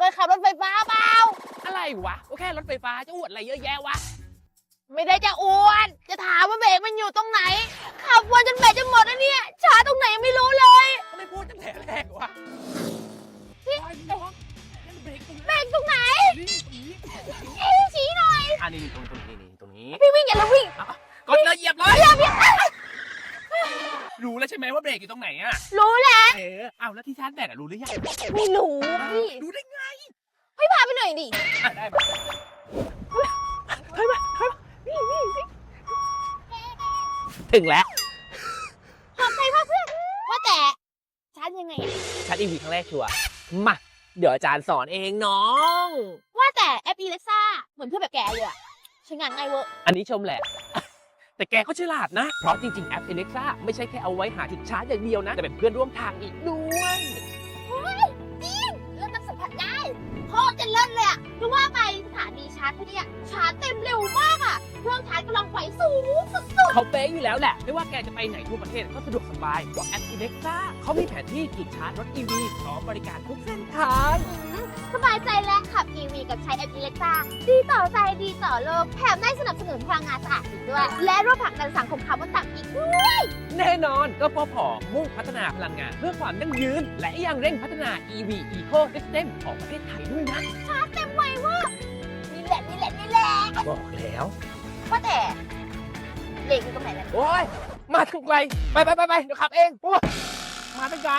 ฟ้าเปล่าอะไรวะก็แค่รถไฟฟ้าจะอวดอะไรเยอะแยะวะ ไม่ได้จะอวดจะถามว่าเบรกมันอยู่ตรงไหน ขับวนจนแบตจะหมดแล้วเนี่ยชาร์จตรงไหนยังไม่รู้เลย ก็ไม่พูดตั้งแต่แรกวะพี่ไอ้น้องนั่นเบรกตรงเบรกตรงไหนนี้ตรงนี้เอ้ยชี้หน่อยอันนี้ตรงตรงนี้นี่ตรงนี้ พี่วิ่งอย่าแล้ววิ่งกดเลยเหยียบเลยรู้แล้วใช่ไหมว่าเบรกอยู่ตรงไหนอะรู้แหละเออเอาแล้วที่ชาร์จแบตอะรู้หรือยังไม่รู้พี่ รู้ได้ไง พี่พาไปหน่อยดิอะได้ไหมเฮ้ยมาเฮ้ยมาถึงแล้ว ขอบใจมากเพื่อนว่าแต่ชาร์จยังไงอะชาร์จอีวีครั้งแรกชัวร์มา เดี๋ยวอาจารย์สอนเองน้อง ว่าแต่แอป Alexa เหมือนเพื่อนแบบแกเลยอะใช้งานง่ายเวอร์อันนี้ชมแหละ แต่แกก็ฉลาดนะ เพราะจริงๆ แอป Alexa ไม่ใช่แค่เอาไว้หาจุดชาร์จอย่างเดียวนะ แต่เป็นเพื่อนร่วมทางอีกด้วยานีชาร์จที่เนี่ยชาร์จเต็มเร็วมากอะเครื่องชาร์จกำลังไฟสูงสุดเขาเป๊ะอยู่แล้วแหละ ไม่ว่าแกจะไปไหนทั่วประเทศก็สะดวกสบายกว่าแอป Alexa เขามีแผนที่จุดชาร์จรถ EV พร้อมบริการทุกเส้นทางๆสบายใจแล้วขับ EV กับใช้แอป Alexa ดีต่อใจดีต่อโลกแถมได้สนับสนุนพลังงานสะอาดอีกด้วย และร่วมผลักดันสังคมคาร์บอนต่ำอีกด้วย แน่นอนก็พอพอมุ่งพัฒนาพลังงานเพื่อความยั่งยืน และยังเร่งพัฒนา EV Ecosystem ของประเทศไทยด้วยนะชาร์จเต็มไวเวอ บอกแล้ว ว่าแต่เบรกอยู่ตรงไหนล่ะ โอ้ย มาถึงไกล ไปไปไปไปเดี๋ยวขับเองโอ้ยมาตั้งไกล